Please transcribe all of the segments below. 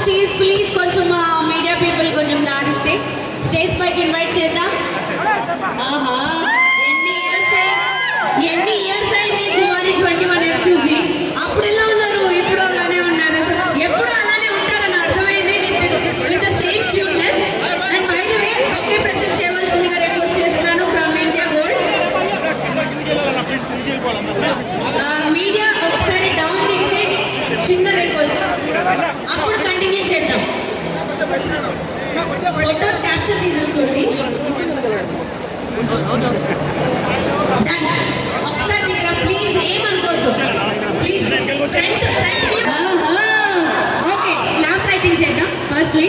Stage please కొంచెం media people కొంచెం దాటిస్తే స్టేజ్ పైకి ఇన్వైట్ చేద్దాం. ఆహా. Please front front okay lamp lighting చేద్దాం ఫస్ట్లీ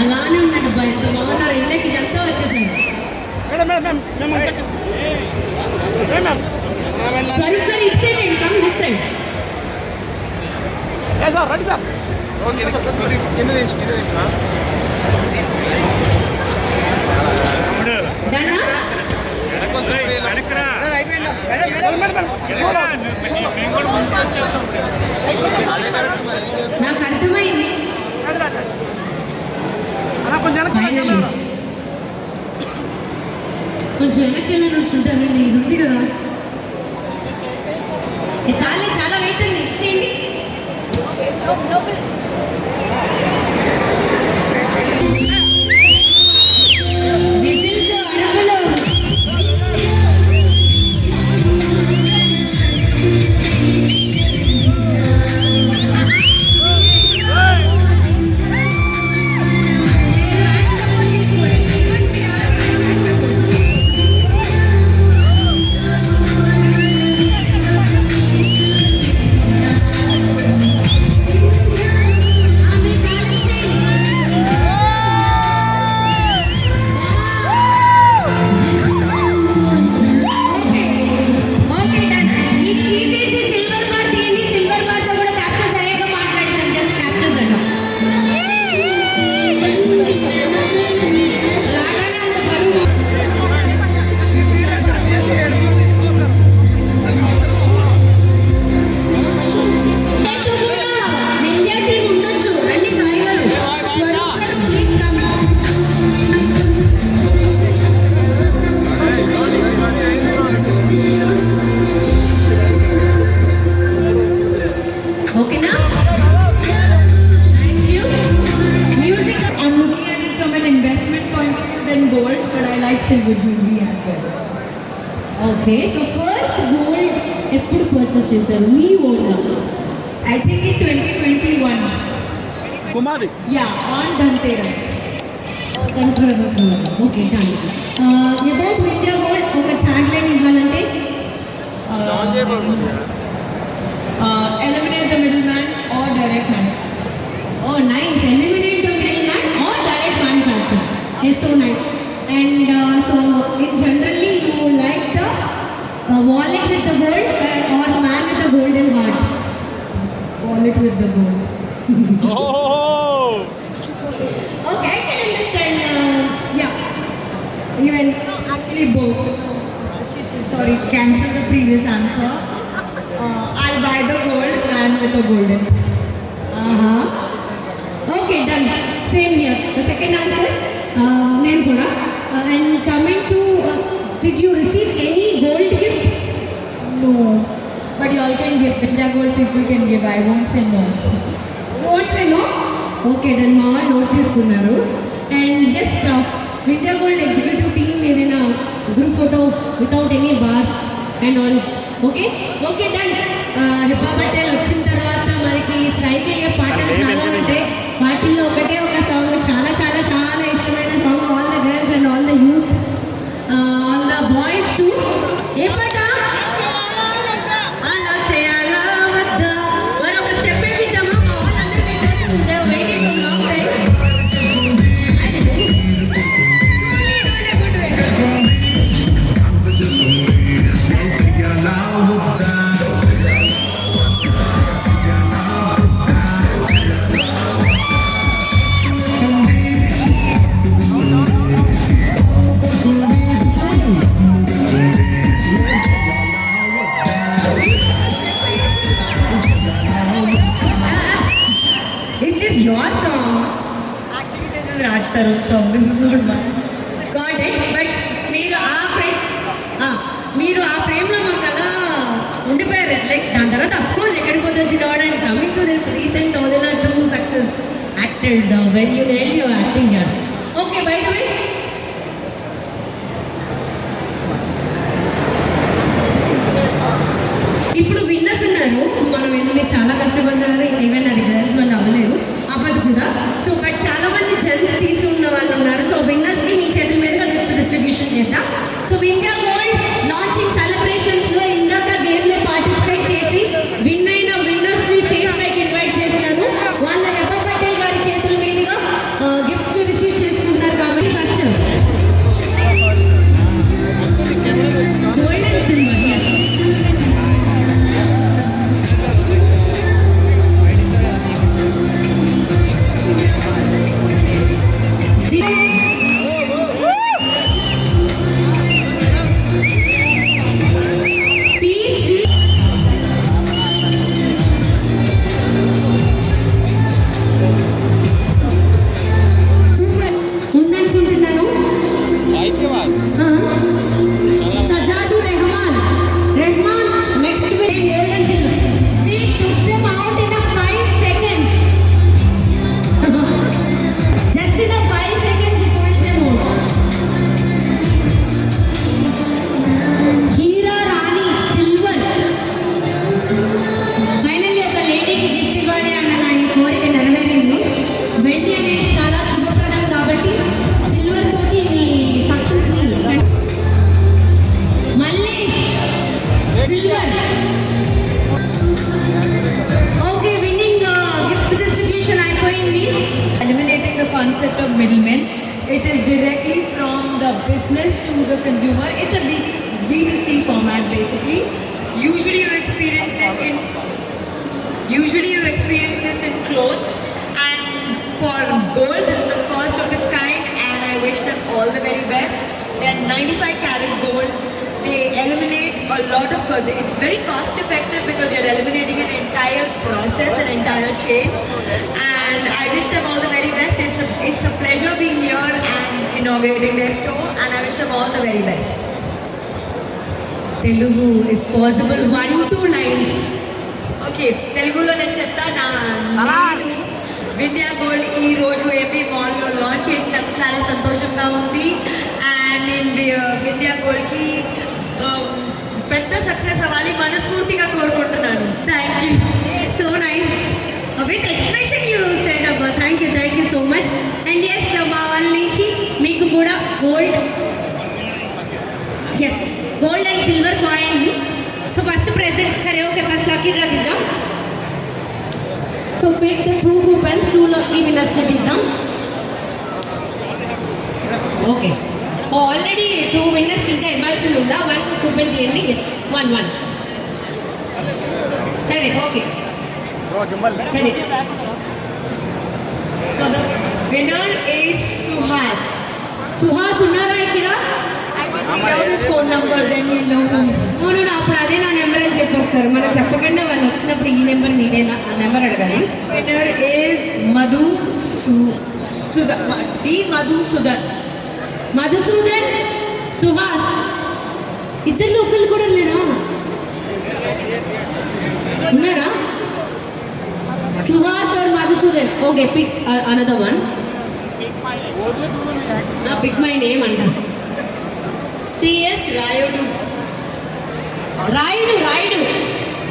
అలానే ఉన్నాడు అబ్బా ఎంత బాగున్నారు ఇందాక ఇదంతా వచ్చేసారు స్వరూప్ గారు it side and come this side నాకు అర్థమైంది కొంచెం వెనక్కి వెళ్ళి చూడాలండి ఇది ఉంది కదా. చాలే చాలా వెయిట్ అండి ఇచ్చేయండి. ఎప్పుడు పర్చేస్ చేశారు మీ ఓన్గా I think in 2021. Kumari Yeah, on Dhanteras. ధనప్రదర్శన okay done about winter gold ఒక ట్యాగ్ లైన్ ఇవ్వాలంటే Uh, eliminate the middleman or direct man. Oh nice eliminate the middleman or direct manufacture it's so nice and so in generally you like the wallet with the gold or with the bowl. oh! okay, I can understand. Uh, yeah. Even actually both. Sorry, cancel the previous answer. Uh, I'll buy the gold and with the golden. India gold people can give. I won't say no. What's no okay done మా note చేసుకున్నారు and yes Vidya Gold executive team ఏదైనా group photo without any bars and all okay okay done హిపా Patel వచ్చి eliminate a lot of gold. It's very cost effective because you're eliminating an entire process, an entire chain. And I wish them all the very best. It's a, it's a pleasure being here and inaugurating their store and I wish them all the very best. Telugu if possible one two lines okay తెలుగులో నేను చెప్తా నా నేను విద్యా gold ఈ రోజు AP మాల్లో launch చేసినందుకు చాలా సంతోషంగా ఉంది అండ్ నేను వి- విద్యా గోల్డ్కి um, పెద్ద సక్సెస్ అవ్వాలి మనస్ఫూర్తిగా కోరుకుంటున్నాను thank you so nice with expression you set up thank you thank you so much and S మా వాళ్ళ నుంచి మీకు కూడా gold S gold and silver coin so first present సరే ఓకే ఫస్ట్ లక్కీ డ్రా తీద్దాం so pick the two coupons two lucky విన్నర్స్ని తీద్దాం okay already two విన్నర్స్కి ఇంకా ఇవ్వాల్సింది ఉందా కూపెన్ తీయండి. వన్ వన్ సరే ఓకే. సరే. So the winner is Suhas Suhas ఉన్నారా ఇక్కడ? ఫోన్ నంబర్ అవును అప్పుడు అదే నా నెంబర్ అని చెప్పొస్తారు. మనం చెప్పకుండా వాళ్ళు వచ్చినప్పుడు ఈ నెంబర్ మీదేనా ఆ నెంబర్ అడగాలి. Winner is Madhu Sudha D Madhu Sudhan Madhusudan Suhas ఇద్దరు ఒకళ్ళు కూడా లేరా? ఉన్నారా? సుహాస్ और Madhusudan. Okay pick another one pick my name అంట. టిఎస్ రాయుడు. రాయుడు రాయుడు.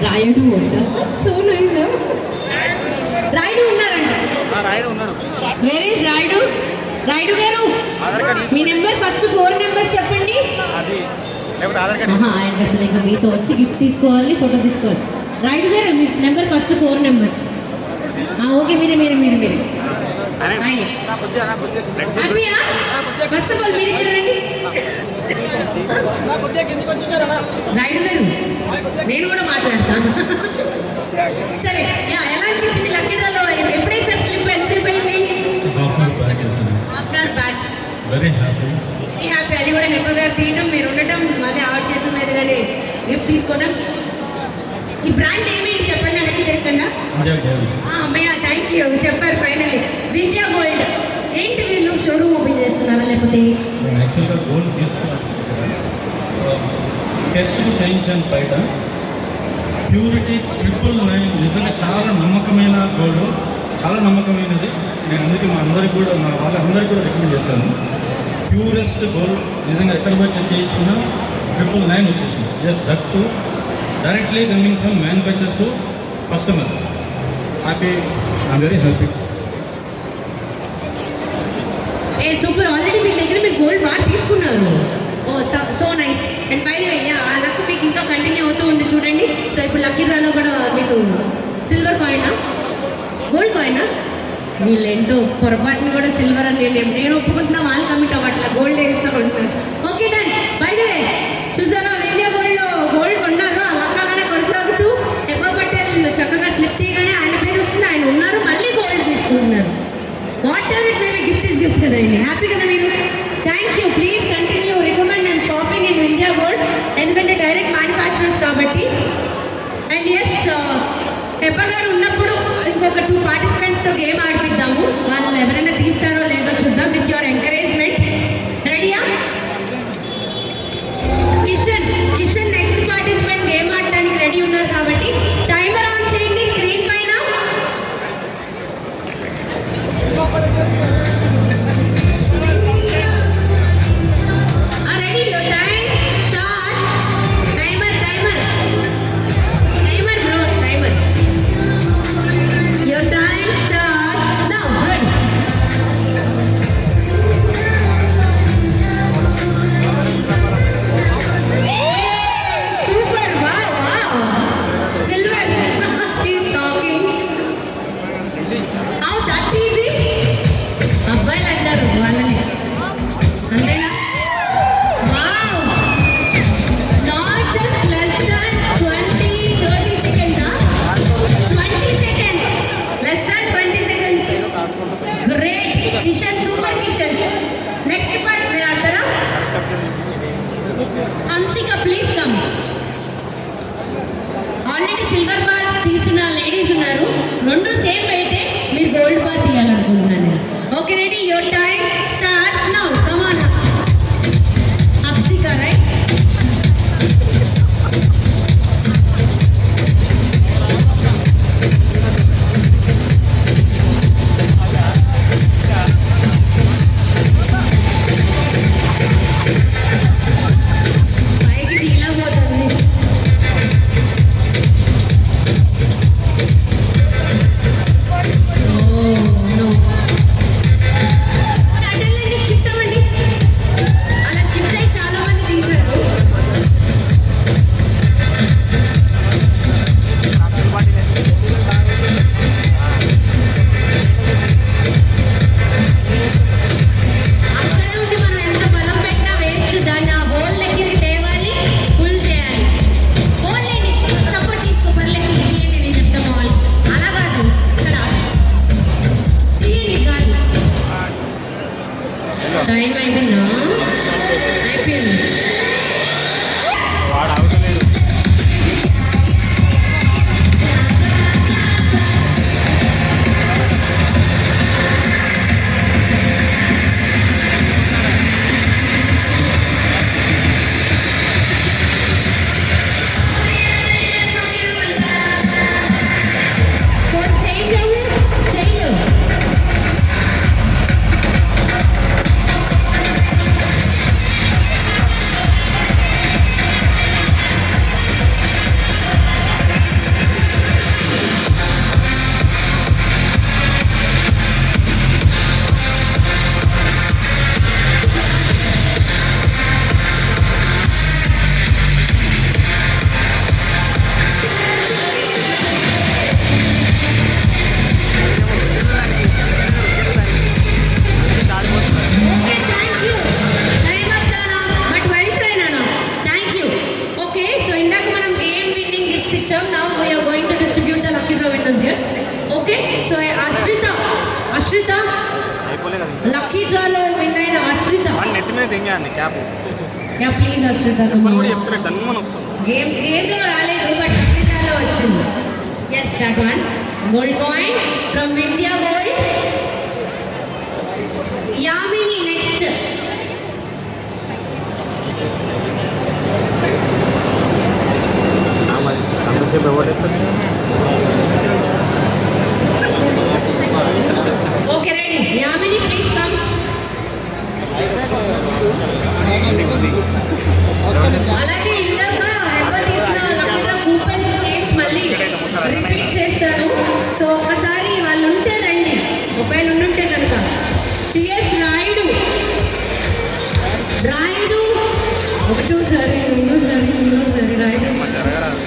రాయుడు అంట. సో నైస్ రాయుడు ఉన్నారంట. Where is Rayudu? రాయుడు గారు మీ నెంబర్ ఫస్ట్ ఫోర్ నెంబర్స్ చెప్పండి. ఆయన అసలు ఇంకా మీతో వచ్చి గిఫ్ట్ తీసుకోవాలి ఫోటో తీసుకోవాలి. రాయుడు గారు మీ number first four numbers. Okay మీరే మీరే మీరే మీరే. ఫస్ట్ ఆఫ్ ఆల్ మీరు ఇక్కడ రండి. గారు నేను కూడా మాట్లాడతాను. సరే. తీసుకోవడం ఈ బ్రాండ్ ఏమి చెప్పండి వెనక్కి తిరగకుండా. అమ్మయ్య థ్యాంక్ యూ చెప్పారు ఫైనల్లీ విద్యా గోల్డ్ ఏంటి వీళ్ళు? షోరూమ్ ఓపెన్ చేస్తున్నారా లేకపోతే? నేను యాక్చువల్గా గోల్డ్ తీసుకున్నాను టెస్ట్ చేయించాను బయట. ప్యూరిటీ ట్రిపుల్ నైన్ నిజంగా చాలా నమ్మకమైన గోల్డ్ చాలా నమ్మకమైనది. నేను అందుకే మా అందరికి కూడా మా వాళ్ళందరికీ కూడా రికమెండ్ చేశాను. ప్యూరెస్ట్ గోల్డ్ నిజంగా ఎక్కడ పోయి చెక్ చేయించుకున్నా ట్రిపుల్ నైన్ వచ్చేసింది. Just that to directly coming from manufacturers to customers happy I'm very happy a super already మీ దగ్గర మీరు గోల్డ్ బాగా తీసుకున్నారు. Oh so nice and by ఆ లక్ మీకు ఇంకా కంటిన్యూ అవుతూ ఉంది చూడండి. సో ఇప్పుడు లక్కీ డ్రాలో కూడా మీకు సిల్వర్ కాయినా గోల్డ్ కాయినా వీళ్ళు ఏంటో పొరపాటుని కూడా సిల్వర్ అని నేను నేను ఒప్పుకుంటున్నా వాళ్ళు కమిట్ అవ్వట్లా. గోల్డ్ వేస్తా కొంటున్నాను ఓకే డన్ కదండి. హ్యాపీ కదా మీరు? Thank you please continue recommend and shopping in India Gold ఎందుకంటే డైరెక్ట్ మ్యానుఫ్యాక్చరర్స్ కాబట్టి. అండ్ ఎస్ హెబ్బ గారు ఉన్నప్పుడు ఇంకొక టూ పార్టిసిపెంట్స్తో గేమ్ ఆడిపిద్దాము. వాళ్ళు from Vindhya Gold. Yamini next. আমরা সে ব্যবহার করছি okay ready Yamini please come అలాగే ఇందాక ఎవరు తీసిన కూపెన్స్ ప్లేట్స్ మళ్ళీ ఒకటోసారి రెండోసారి మూడోసారి రాయడం.